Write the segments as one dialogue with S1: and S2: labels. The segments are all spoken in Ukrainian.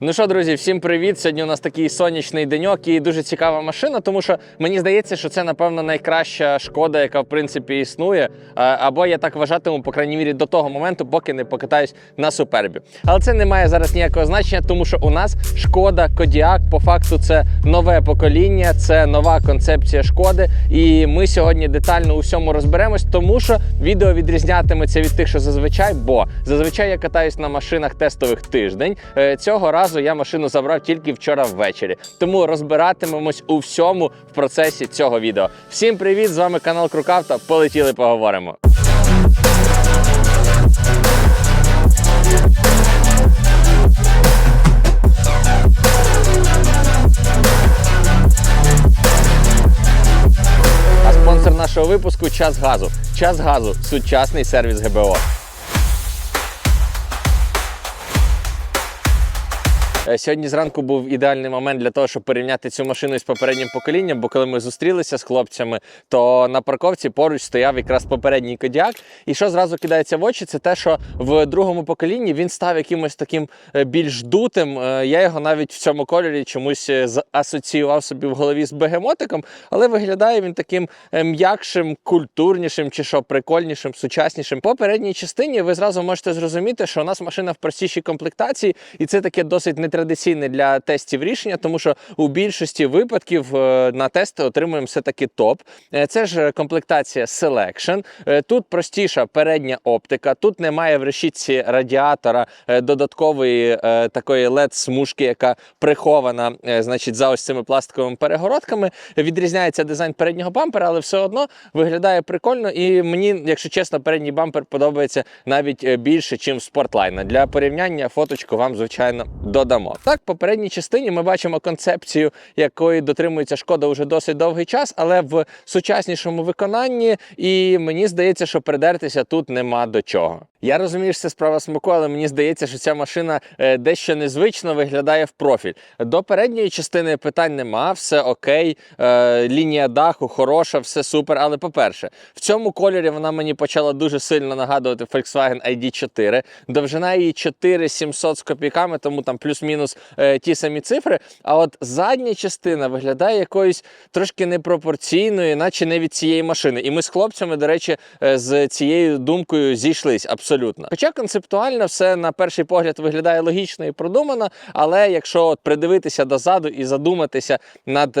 S1: Ну що, друзі, всім привіт! Сьогодні у нас такий сонячний деньок і дуже цікава машина, тому що мені здається, що це напевно найкраща шкода, яка в принципі існує. Або я так вважатиму, по крайній мірі, до того моменту, поки не покатаюсь на супербі. Але це не має зараз ніякого значення, тому що у нас шкода Кодіак. По факту, це нове покоління, це нова концепція шкоди. І ми сьогодні детально у всьому розберемось, тому що відео відрізнятиметься від тих, що зазвичай, бо зазвичай я катаюсь на машинах тестових тиждень. Е, Цього разу я машину забрав тільки вчора ввечері. Тому розбиратимемось у всьому в процесі цього відео. Всім привіт! З вами канал Крукавто. Полетіли, поговоримо. Спонсор нашого випуску час газу. Час газу сучасний сервіс ГБО. Сьогодні зранку був ідеальний момент для того, щоб порівняти цю машину із попереднім поколінням. Бо коли ми зустрілися з хлопцями, то на парковці поруч стояв якраз попередній кодіак. І що зразу кидається в очі, це те, що в другому поколінні він став якимось таким е, більш дутим. Е, Я його навіть в цьому кольорі чомусь е, асоціював собі в голові з бегемотиком, але виглядає він таким е, м'якшим, культурнішим чи що прикольнішим, сучаснішим. По передній частині ви зразу можете зрозуміти, що у нас машина в простішій комплектації, і це таке досить нетрадиційне для тестів рішення, тому що у більшості випадків е, на тести отримуємо все таки топ. Е, Це ж комплектація Selection. Е, Тут простіша передня оптика, тут немає в решітці радіатора додаткової такої LED-смужки, яка прихована, значить, за ось цими пластиковими перегородками. Відрізняється дизайн переднього бампера, але все одно виглядає прикольно. І мені, якщо чесно, передній бампер подобається навіть більше, ніж Sportline. Для порівняння фоточку вам, звичайно, додамо. Так, в попередній частині ми бачимо концепцію, якої дотримується шкода вже досить довгий час, але в сучаснішому виконанні. І мені здається, що придертися тут нема до чого. Я розумію, що це справа смаку, але мені здається, що ця машина е, дещо незвично виглядає в профіль. До передньої частини питань нема, все окей, е, лінія даху хороша, все супер. Але по-перше, в цьому кольорі вона мені почала дуже сильно нагадувати Volkswagen ID4. Довжина її 4700 з копійками, тому там плюс-мінус е, ті самі цифри. А от задня частина виглядає якоюсь трошки непропорційною, наче не від цієї машини. І ми з хлопцями, до речі, з цією думкою зійшлись абсолютно. Хоча концептуально все на перший погляд виглядає логічно і продумано, але якщо придивитися дозаду і задуматися над.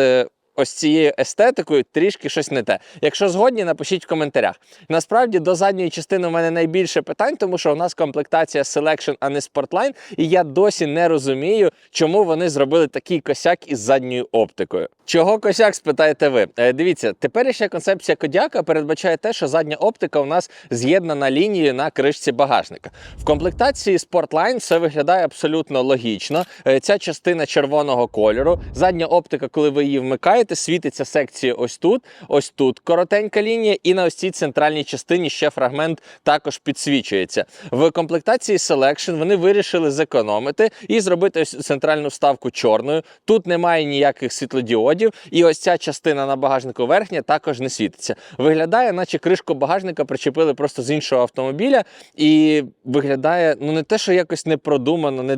S1: Ось цією естетикою трішки щось не те. Якщо згодні, напишіть в коментарях. Насправді до задньої частини у мене найбільше питань, тому що у нас комплектація Selection, а не Sportline, і я досі не розумію, чому вони зробили такий косяк із задньою оптикою. Чого косяк, спитаєте ви? Е, дивіться, теперішня концепція Кодяка передбачає те, що задня оптика у нас з'єднана лінією на кришці багажника. В комплектації Sportline все виглядає абсолютно логічно. Е, Ця частина червоного кольору, задня оптика, коли ви її вмикаєте, світиться секція ось тут, ось тут коротенька лінія, і на ось цій центральній частині ще фрагмент також підсвічується. В комплектації Selection вони вирішили зекономити і зробити ось центральну вставку чорною. Тут немає ніяких світлодіодів, і ось ця частина на багажнику верхня також не світиться. Виглядає, наче кришку багажника причепили просто з іншого автомобіля, і виглядає ну не те, що якось не продумано, не.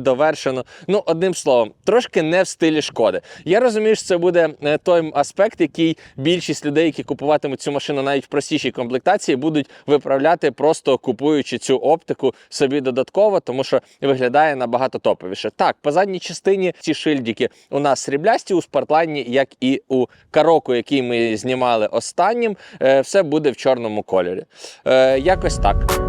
S1: Ну, одним словом, трошки не в стилі шкоди. Я розумію, що це буде е, той аспект, який більшість людей, які купуватимуть цю машину навіть в простішій комплектації, будуть виправляти, просто купуючи цю оптику собі додатково, тому що виглядає набагато топовіше. Так, по задній частині ці шильдики у нас сріблясті у спортлайні, як і у кароку, який ми знімали останнім, е, все буде в чорному кольорі. Е, Якось так.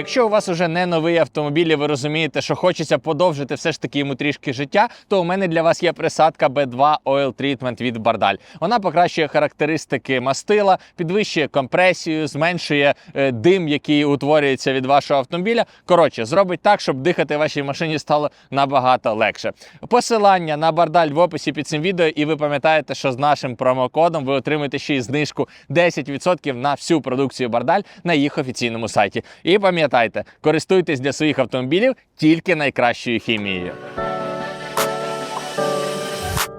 S1: Якщо у вас уже не новий автомобіль, і ви розумієте, що хочеться подовжити все ж таки йому трішки життя, то у мене для вас є присадка B2 Oil Treatment від Бардаль. Вона покращує характеристики мастила, підвищує компресію, зменшує е, дим, який утворюється від вашого автомобіля. Коротше, зробить так, щоб дихати вашій машині стало набагато легше. Посилання на Бардаль в описі під цим відео, і ви пам'ятаєте, що з нашим промокодом ви отримаєте ще й знижку 10% на всю продукцію Бардаль на їх офіційному сайті. І пам'ятайте, користуйтесь для своїх автомобілів тільки найкращою хімією.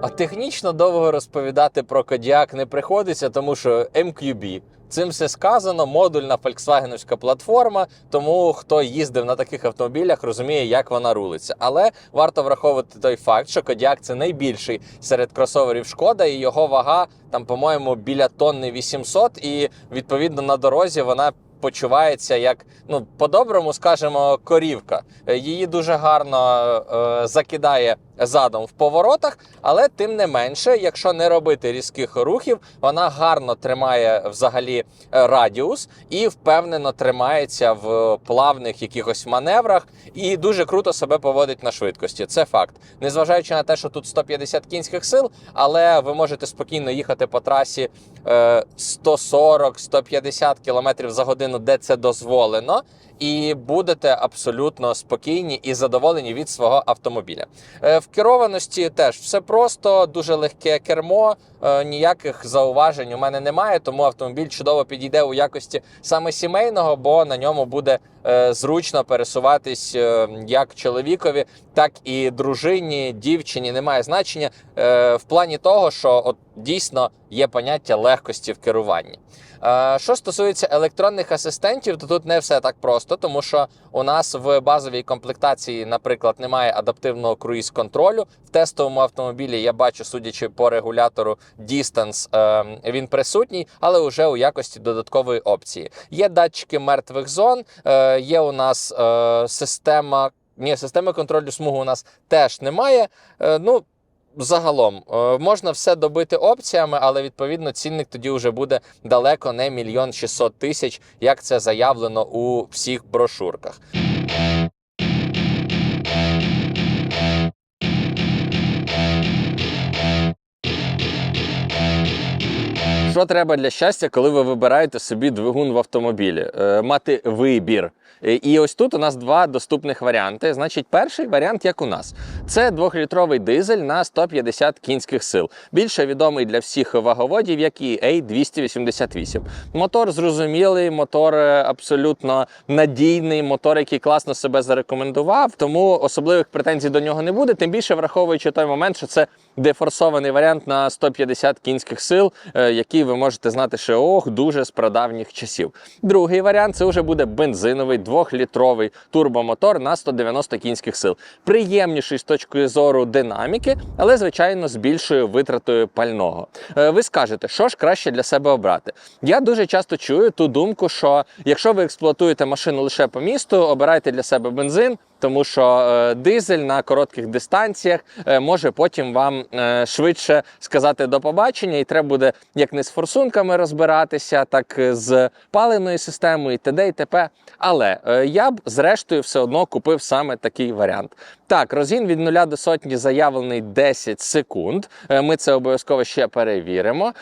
S1: А технічно довго розповідати про Кодіак не приходиться, тому що MQB. Цим все сказано, модульна фольксвагеновська платформа. Тому хто їздив на таких автомобілях, розуміє, як вона рулиться. Але варто враховувати той факт, що Кодіак це найбільший серед кросоверів шкода, і його вага там, по-моєму, біля тонни 800, і відповідно на дорозі вона. Почувається як ну по-доброму, скажемо, корівка. Е, Її дуже гарно е, закидає задом в поворотах, але тим не менше, якщо не робити різких рухів, вона гарно тримає взагалі е, радіус і впевнено тримається в плавних якихось маневрах і дуже круто себе поводить на швидкості. Це факт. Незважаючи на те, що тут 150 кінських сил, але ви можете спокійно їхати по трасі е, 140-150 км за годину, де це дозволено. І будете абсолютно спокійні і задоволені від свого автомобіля. Е, В керованості теж все просто, дуже легке кермо, ніяких зауважень у мене немає, тому автомобіль чудово підійде у якості саме сімейного, бо на ньому буде е, зручно пересуватись е, як чоловікові, так і дружині, дівчині. Немає значення е, в плані того, що от дійсно є поняття легкості в керуванні. Е, Що стосується електронних асистентів, то тут не все так просто, тому що у нас в базовій комплектації, наприклад, немає адаптивного круїз-контролю. В тестовому автомобілі я бачу, судячи по регулятору Distance, е, він присутній, але вже у якості додаткової опції. Є датчики мертвих зон, е, є у нас е, система. Ні, системи контролю смугу у нас теж немає. Ну, Загалом можна все добити опціями, але відповідно цінник тоді вже буде далеко не мільйон шістсот тисяч, як це заявлено у всіх брошурках. Що треба для щастя, коли ви вибираєте собі двигун в автомобілі? Е, мати вибір. Е, І ось тут у нас два доступних варіанти. Значить, перший варіант, як у нас, це двохлітровий дизель на 150 кінських сил. Більше відомий для всіх ваговодів, як і A288. Мотор зрозумілий, мотор е, абсолютно надійний, мотор, який класно себе зарекомендував, тому особливих претензій до нього не буде. Тим більше враховуючи той момент, що це дефорсований варіант на 150 кінських сил, е, який ви можете знати ще ох, дуже з прадавніх часів. Другий варіант це вже буде бензиновий двохлітровий турбомотор на 190 кінських сил. Приємніший з точки зору динаміки, але звичайно з більшою витратою пального. Е, Ви скажете, що ж краще для себе обрати? Я дуже часто чую ту думку, що якщо ви експлуатуєте машину лише по місту, обирайте для себе бензин. Тому що е, дизель на коротких дистанціях е, може потім вам е, швидше сказати до побачення, і треба буде як не з форсунками розбиратися, так з паливною системою, і т.д. і т.п. Але я б зрештою все одно купив саме такий варіант. Так, розгін від 0 до сотні заявлений 10 секунд. Ми це обов'язково ще перевіримо.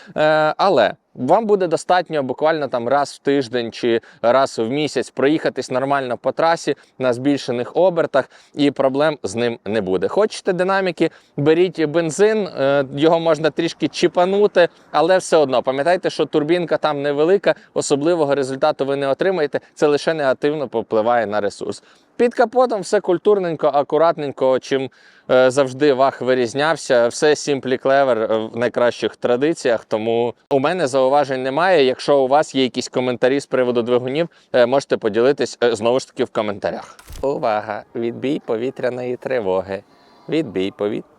S1: Але вам буде достатньо буквально там раз в тиждень чи раз в місяць проїхатись нормально по трасі на збільшених обертах, і проблем з ним не буде. Хочете динаміки, беріть бензин, е, його можна трішки чіпанути, але все одно пам'ятайте, що турбінка там невелика, особливого результату ви не отримаєте. Це лише негативно попливає на ресурс. Під капотом все культурненько, акуратненько, чим е, завжди вах вирізнявся. Все Simply Clever в найкращих традиціях. Тому у мене зауважень немає. Якщо у вас є якісь коментарі з приводу двигунів, е, можете поділитись е, знову ж таки в коментарях. Увага! Відбій повітряної тривоги. Відбій повітря.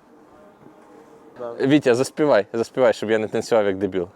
S1: Вітя, заспівай, заспівай, щоб я не танцював як дебіл.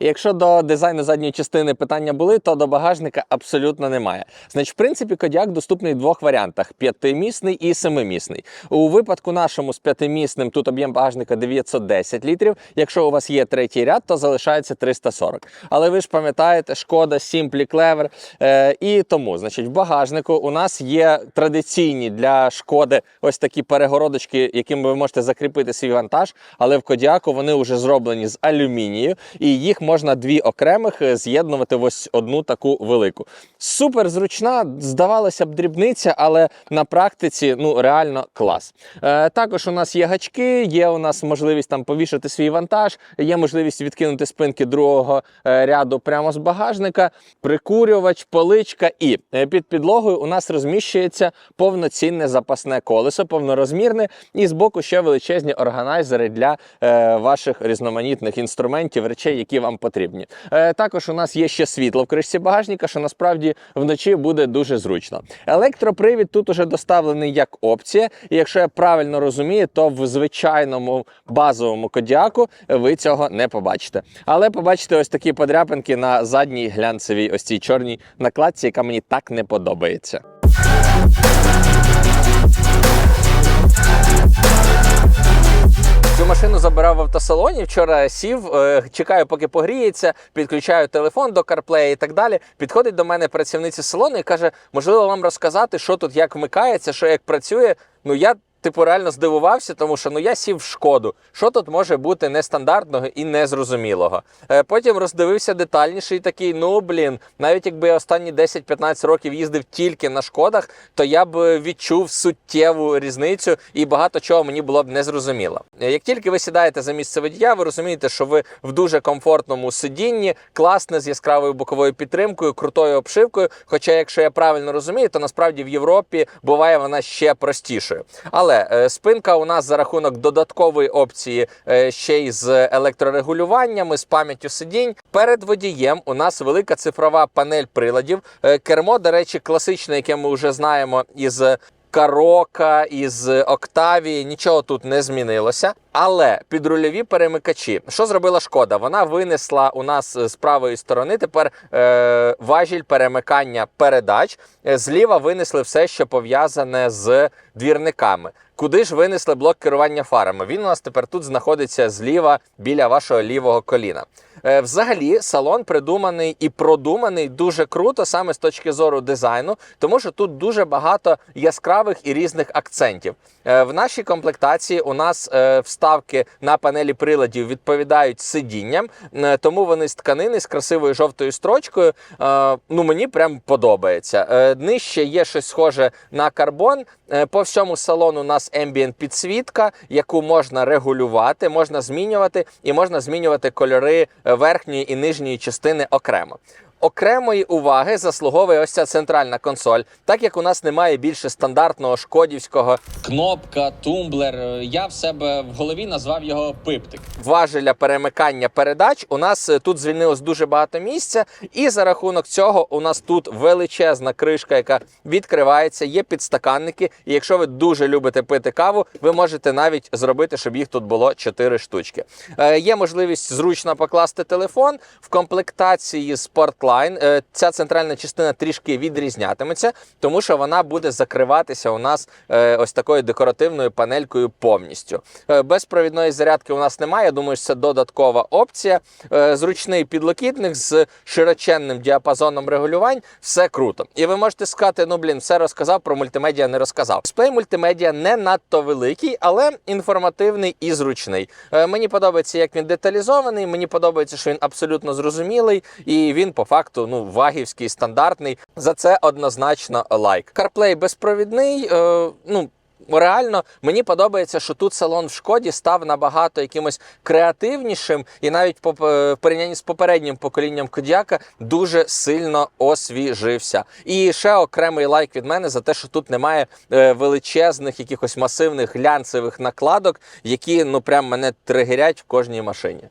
S1: Якщо до дизайну задньої частини питання були, то до багажника абсолютно немає. Значить, в принципі, Кодіак доступний в двох варіантах: п'ятимісний і семимісний. У випадку нашому з п'ятимісним тут об'єм багажника 910 літрів. Якщо у вас є третій ряд, то залишається 340. Але ви ж пам'ятаєте, шкода, Simply Clever. Е, і тому, значить, в багажнику у нас є традиційні для шкоди ось такі перегородочки, якими ви можете закріпити свій вантаж. Але в Кодіаку вони вже зроблені з алюмінію, і їх їх можна дві окремих е, з'єднувати в ось одну таку велику. Супер зручна, здавалося б, дрібниця, але на практиці ну реально клас. Е, також у нас є гачки, є у нас можливість там повішати свій вантаж, є можливість відкинути спинки другого е, ряду прямо з багажника, прикурювач, поличка і е, під підлогою у нас розміщується повноцінне запасне колесо, повнорозмірне, і збоку ще величезні органайзери для е, ваших різноманітних інструментів, речей, які вам потрібні. Е, також у нас є ще світло в кришці багажника, що насправді вночі буде дуже зручно. Електропривід тут уже доставлений як опція, і якщо я правильно розумію, то в звичайному базовому кодіаку ви цього не побачите. Але побачите ось такі подряпинки на задній глянцевій ось цій чорній накладці, яка мені так не подобається. Цю машину забирав в автосалоні. Вчора сів, е, чекаю, поки погріється, підключаю телефон до CarPlay і так далі. Підходить до мене працівниця салону і каже: можливо, вам розказати, що тут як вмикається, що як працює. Ну я. Типу, реально здивувався, тому що ну я сів в шкоду. Що тут може бути нестандартного і незрозумілого? Е, потім роздивився детальніше і такий: ну блін, навіть якби я останні 10-15 років їздив тільки на шкодах, то я б відчув суттєву різницю і багато чого мені було б незрозуміло. Е, Як тільки ви сідаєте за місце водія, ви розумієте, що ви в дуже комфортному сидінні, класне з яскравою боковою підтримкою, крутою обшивкою. Хоча, якщо я правильно розумію, то насправді в Європі буває вона ще простішою. Але е, спинка у нас за рахунок додаткової опції е, ще й з електрорегулюваннями, з пам'яттю сидінь. Перед водієм у нас велика цифрова панель приладів. Е, Кермо, до речі, класичне, яке ми вже знаємо із Карока із Октавії, нічого тут не змінилося. Але підрульові перемикачі, що зробила шкода? Вона винесла у нас з правої сторони тепер е, важіль перемикання передач. Е, Зліва винесли все, що пов'язане з двірниками. Куди ж винесли блок керування фарами? Він у нас тепер тут знаходиться зліва біля вашого лівого коліна. Е, Взагалі, салон придуманий і продуманий дуже круто, саме з точки зору дизайну, тому що тут дуже багато яскравих і різних акцентів. Е, В нашій комплектації у нас е, вставки на панелі приладів відповідають сидінням, е, тому вони з тканини з красивою жовтою строчкою. Е, Ну мені прям подобається. Е, Нижче є щось схоже на карбон. По всьому салону у нас ambient підсвітка, яку можна регулювати, можна змінювати і можна змінювати кольори верхньої і нижньої частини окремо. Окремої уваги заслуговує ось ця центральна консоль, так як у нас немає більше стандартного шкодівського кнопка, тумблер. Я в себе в голові назвав його пиптик. Важеля перемикання передач. У нас е, тут звільнилось дуже багато місця, і за рахунок цього у нас тут величезна кришка, яка відкривається. Є підстаканники. І якщо ви дуже любите пити каву, ви можете навіть зробити, щоб їх тут було 4 штучки. Е, є можливість зручно покласти телефон в комплектації Sportline. Е, ця центральна частина трішки відрізнятиметься, тому що вона буде закриватися у нас е, ось такою декоративною панелькою повністю. Е, безпровідної зарядки у нас немає. Я думаю, що це додаткова опція. Зручний підлокітник з широченним діапазоном регулювань. Все круто. І ви можете сказати, ну блін, все розказав про мультимедіа, не розказав. Дисплей мультимедіа не надто великий, але інформативний і зручний. Мені подобається, як він деталізований. Мені подобається, що він абсолютно зрозумілий, і він по факту ну вагівський, стандартний. За це однозначно лайк. CarPlay безпровідний. Е, ну. Реально мені подобається, що тут салон в шкоді став набагато якимось креативнішим, і навіть по в порівнянні з попереднім поколінням Кодіака дуже сильно освіжився. І ще окремий лайк від мене за те, що тут немає е, величезних, якихось масивних глянцевих накладок, які ну прям мене тригерять в кожній машині.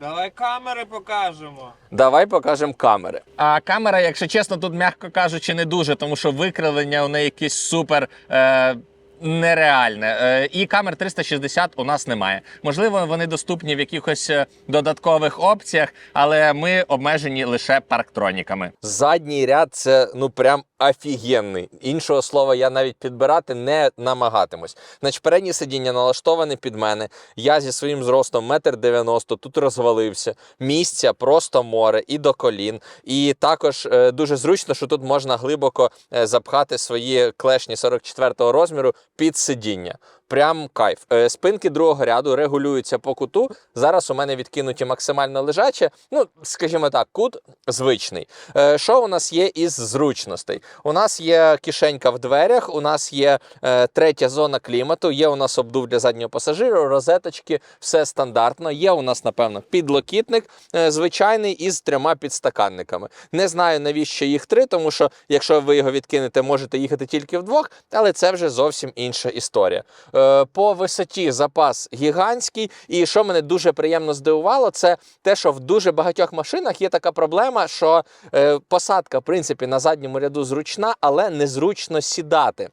S2: Давай камери покажемо.
S1: Давай покажемо камери. А камера, якщо чесно, тут м'яко кажучи, не дуже, тому що викривлення у неї якісь супер. Е... Нереальне Е, і камер 360 у нас немає. Можливо, вони доступні в якихось е, додаткових опціях, але ми обмежені лише парктроніками. Задній ряд це ну прям офігенний. Іншого слова я навіть підбирати не намагатимусь. Значить, переднє сидіння налаштоване під мене. Я зі своїм зростом метр дев'яносто тут розвалився. Місця просто море і до колін. І також е, дуже зручно, що тут можна глибоко запхати свої клешні 44-го розміру під сидіння. Прям кайф. Е, Спинки другого ряду регулюються по куту. Зараз у мене відкинуті максимально лежачі. Ну, скажімо так, кут звичний. Е, Що у нас є із зручностей? У нас є кишенька в дверях, у нас є е, третя зона клімату, є у нас обдув для заднього пасажиру, розеточки, все стандартно. Є у нас, напевно, підлокітник звичайний із трьома підстаканниками. Не знаю, навіщо їх три, тому що якщо ви його відкинете, можете їхати тільки вдвох, але це вже зовсім інша історія. Е, По висоті запас гігантський, і що мене дуже приємно здивувало, це те, що в дуже багатьох машинах є така проблема, що е, посадка, в принципі, на задньому ряду зручна, але незручно сідати.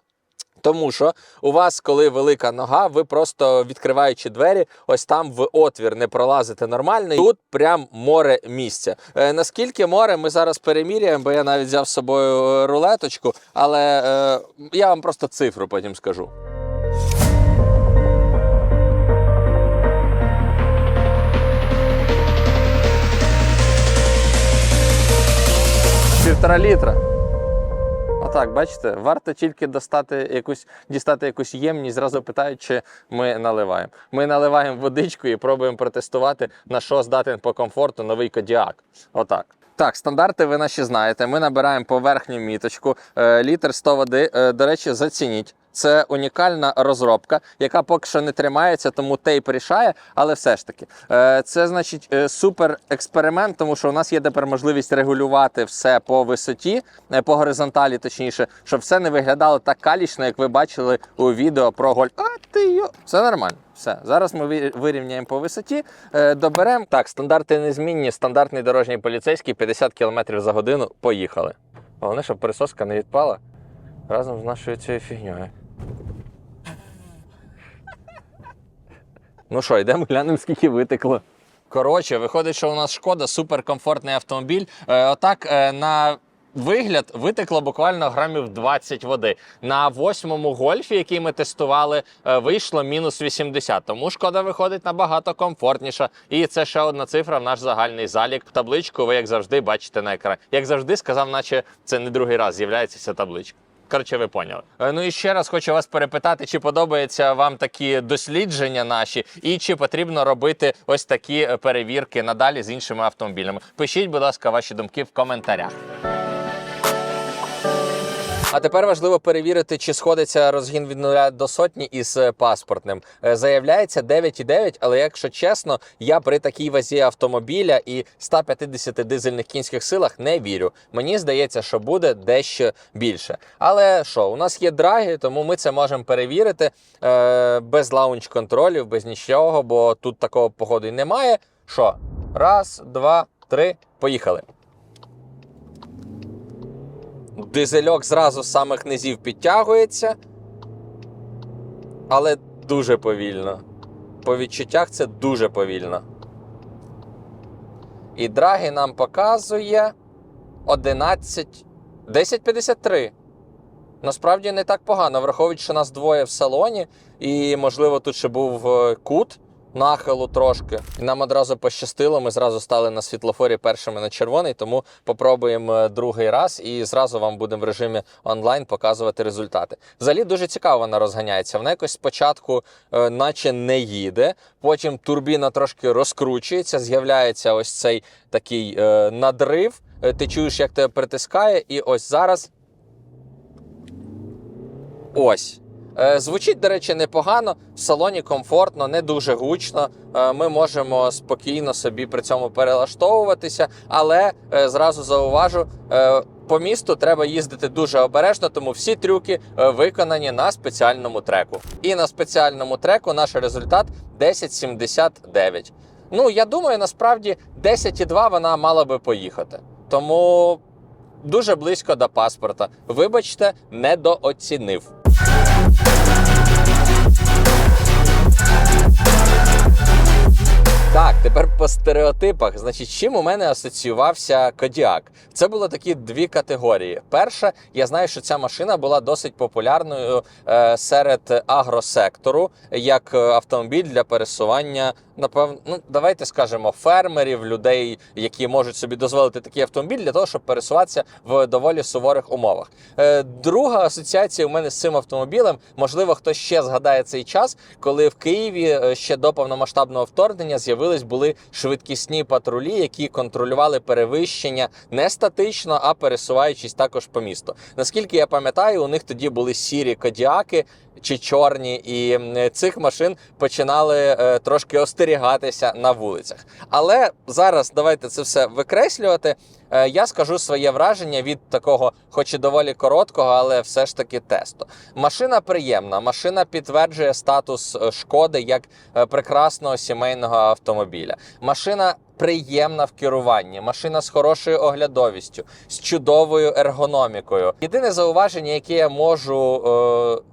S1: Тому що у вас, коли велика нога, ви просто відкриваючи двері, ось там в отвір не пролазите нормально. Тут прям море місця. Е, наскільки море, ми зараз переміряємо, бо я навіть взяв з собою е, рулеточку, але е, я вам просто цифру потім скажу. Півтора літра. Отак, бачите, варто тільки достати якусь, дістати якусь ємність, зразу питають, чи ми наливаємо. Ми наливаємо водичку і пробуємо протестувати, на що здатен по комфорту новий Кодіак. Отак. Так, стандарти ви наші знаєте. Ми набираємо по верхню міточку, е, літр 100 води. Е, до речі, зацініть. Це унікальна розробка, яка поки що не тримається, тому тейп рішає, але все ж таки. Е, Це значить супер експеримент, тому що у нас є тепер можливість регулювати все по висоті, по горизонталі, точніше, щоб все не виглядало так калічно, як ви бачили у відео про голь. А ти йо. Все нормально. Все, зараз ми вирівняємо по висоті, е, доберемо. Так, стандарти незмінні. Стандартний дорожній поліцейський 50 км за годину. Поїхали. Головне, щоб присоска не відпала разом з нашою цією фігньою. Ну що, йдемо глянемо, скільки витекло. Коротше, виходить, що у нас шкода суперкомфортний автомобіль. Е, отак е, на вигляд витекло буквально грамів 20 води. На восьмому гольфі, який ми тестували, е, вийшло мінус 80. Тому шкода виходить набагато комфортніша. І це ще одна цифра в наш загальний залік. Табличку ви, як завжди, бачите на екрані. Як завжди, сказав, наче це не другий раз з'являється ця табличка. Коротше, ви поняли. Е, Ну і ще раз хочу вас перепитати, чи подобаються вам такі дослідження наші, і чи потрібно робити ось такі е, перевірки надалі з іншими автомобілями. Пишіть, будь ласка, ваші думки в коментарях. А тепер важливо перевірити, чи сходиться розгін від нуля до сотні із е, паспортним. Е, Заявляється 9,9, але якщо чесно, я при такій вазі автомобіля і 150 дизельних кінських силах не вірю. Мені здається, що буде дещо більше. Але що, у нас є драги, тому ми це можемо перевірити е, без лаунч-контролів, без нічого, бо тут такого погоди немає. Що? Раз, два, три, поїхали. Дизельок зразу з самих низів підтягується, але дуже повільно. По відчуттях це дуже повільно. І драги нам показує 11. 10.53. Насправді не так погано, враховуючи, що нас двоє в салоні, і, можливо, тут ще був е, кут нахилу трошки. І нам одразу пощастило. Ми зразу стали на світлофорі першими на червоний, тому попробуємо е, другий раз і зразу вам будемо в режимі онлайн показувати результати. Взагалі дуже цікаво вона розганяється. Вона якось спочатку, е, наче не їде, потім турбіна трошки розкручується, з'являється ось цей такий е, надрив. Е, Ти чуєш, як тебе притискає, і ось зараз. Ось. Е, Звучить, до речі, непогано. В салоні комфортно, не дуже гучно. Е, Ми можемо спокійно собі при цьому перелаштовуватися, але е, зразу зауважу. По місту треба їздити дуже обережно, тому всі трюки виконані на спеціальному треку. І на спеціальному треку наш результат 1079. Ну, я думаю, насправді 10,2 вона мала би поїхати. Тому дуже близько до паспорта. Вибачте, недооцінив. Так, тепер по стереотипах. Значить, чим у мене асоціювався Кодіак? Це було такі дві категорії. Перша, я знаю, що ця машина була досить популярною е, серед агросектору як е, автомобіль для пересування напевно, ну давайте скажемо, фермерів, людей, які можуть собі дозволити такий автомобіль для того, щоб пересуватися в доволі суворих умовах. Е, друга асоціація у мене з цим автомобілем, можливо, хтось ще згадає цей час, коли в Києві е, ще до повномасштабного вторгнення з'явились були швидкісні патрулі, які контролювали перевищення не статично, а пересуваючись також по місту. Наскільки я пам'ятаю, у них тоді були сірі кодіаки чи чорні, і цих машин починали е, трошки остерігатися на вулицях. Але зараз давайте це все викреслювати. Е, Я скажу своє враження від такого, хоч і доволі короткого, але все ж таки тесту. Машина приємна, машина підтверджує статус е, шкоди як е, прекрасного сімейного автомобіля. Машина приємна в керуванні, машина з хорошою оглядовістю, з чудовою ергономікою. Єдине зауваження, яке я можу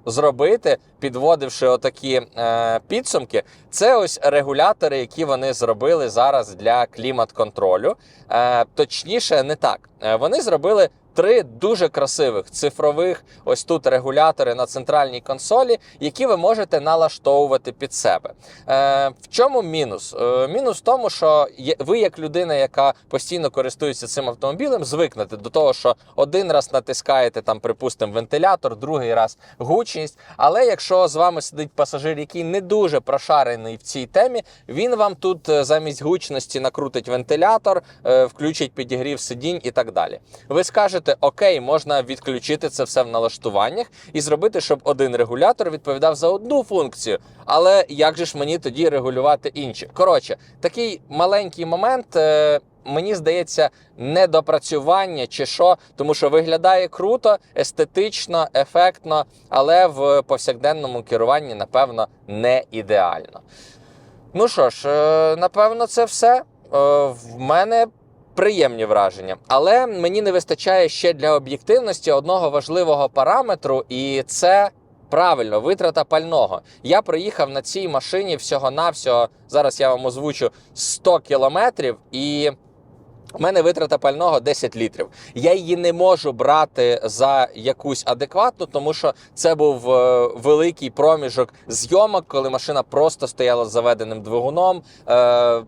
S1: е, зробити, підводивши отакі е, підсумки, це ось регулятори, які вони зробили зараз для клімат-контролю. Е, точніше, не так. Е, вони зробили. Три дуже красивих цифрових ось тут регулятори на центральній консолі, які ви можете налаштовувати під себе. Е, в чому мінус? Е, мінус в тому, що є- ви, як людина, яка постійно користується цим автомобілем, звикнете до того, що один раз натискаєте там, припустимо, вентилятор, другий раз гучність. Але якщо з вами сидить пасажир, який не дуже прошарений в цій темі, він вам тут е, замість гучності накрутить вентилятор, е, включить підігрів сидінь і так далі. Ви скажете, окей, можна відключити це все в налаштуваннях і зробити, щоб один регулятор відповідав за одну функцію. Але як же ж мені тоді регулювати інші? Коротше, такий маленький момент. е, Мені здається, недопрацювання чи що, тому що виглядає круто, естетично, ефектно, але в повсякденному керуванні, напевно, не ідеально. Ну що ж, е, напевно, це все. Е, В мене приємні враження, але мені не вистачає ще для об'єктивності одного важливого параметру, і це. Правильно, витрата пального. Я проїхав на цій машині всього-навсього. Зараз я вам озвучу 100 кілометрів, і у мене витрата пального 10 літрів. Я її не можу брати за якусь адекватну, тому що це був е, великий проміжок зйомок, коли машина просто стояла з заведеним двигуном. Е,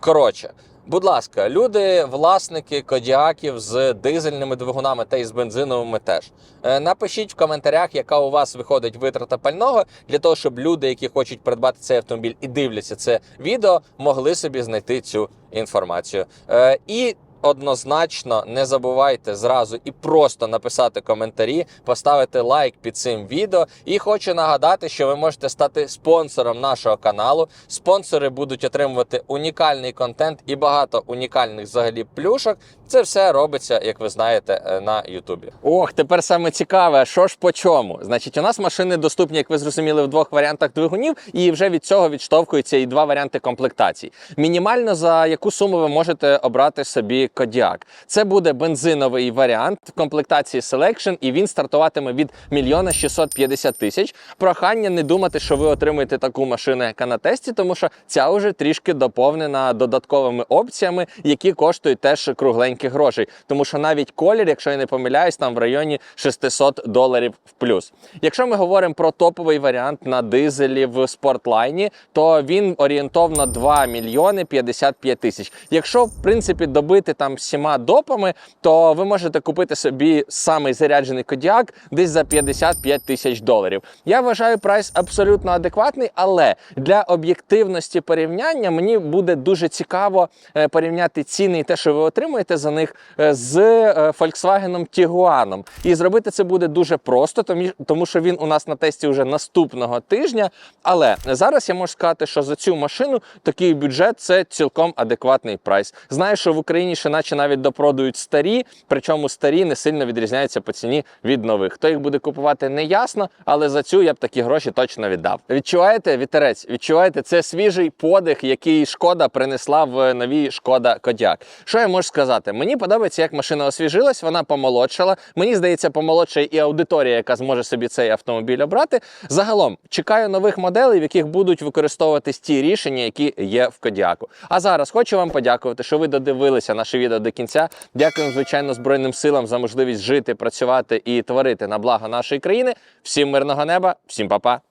S1: коротше. Будь ласка, люди, власники кодіаків з дизельними двигунами та й з бензиновими теж. Е, Напишіть в коментарях, яка у вас виходить витрата пального, для того, щоб люди, які хочуть придбати цей автомобіль і дивляться це відео, могли собі знайти цю інформацію. Е, І однозначно не забувайте зразу і просто написати коментарі, поставити лайк під цим відео. І хочу нагадати, що ви можете стати спонсором нашого каналу. Спонсори будуть отримувати унікальний контент і багато унікальних взагалі плюшок. Це все робиться, як ви знаєте, е, на Ютубі. Ох, тепер саме цікаве, що ж по чому? Значить, у нас машини доступні, як ви зрозуміли, в двох варіантах двигунів, і вже від цього відштовхуються і два варіанти комплектацій. Мінімально за яку суму ви можете обрати собі Кодіак. Це буде бензиновий варіант в комплектації Selection, і він стартуватиме від 1 650 тисяч. Прохання не думати, що ви отримаєте таку машину, яка на тесті, тому що ця вже трішки доповнена додатковими опціями, які коштують теж кругленьких грошей. Тому що навіть колір, якщо я не помиляюсь, там в районі 600 доларів в плюс. Якщо ми говоримо про топовий варіант на дизелі в спортлайні, то він орієнтовно 2 мільйони 55 тисяч. Якщо в принципі добити там всіма допами, то ви можете купити собі самий заряджений кодіак десь за 55 тисяч доларів. Я вважаю прайс абсолютно адекватний, але для об'єктивності порівняння мені буде дуже цікаво е, порівняти ціни і те, що ви отримуєте за них е, з е, Volkswagen Tiguan. І зробити це буде дуже просто, тому- тому що він у нас на тесті вже наступного тижня. Але зараз я можу сказати, що за цю машину такий бюджет це цілком адекватний прайс. Знаю, що в Україні ще наче навіть допродають старі, причому старі не сильно відрізняються по ціні від нових. Хто їх буде купувати, не ясно, але за цю я б такі гроші точно віддав. Відчуваєте вітерець? Відчуваєте, це свіжий подих, який шкода принесла в новій шкода Кодяк. Що я можу сказати? Мені подобається, як машина освіжилась, вона помолодшала. Мені здається, помолодшає і аудиторія, яка зможе собі цей автомобіль обрати. Загалом чекаю нових моделей, в яких будуть використовуватись ті рішення, які є в Кодіаку. А зараз хочу вам подякувати, що ви додивилися наше відео до кінця. Дякую, звичайно, Збройним силам за можливість жити, працювати і творити на благо нашої країни. Всім мирного неба, всім па-па!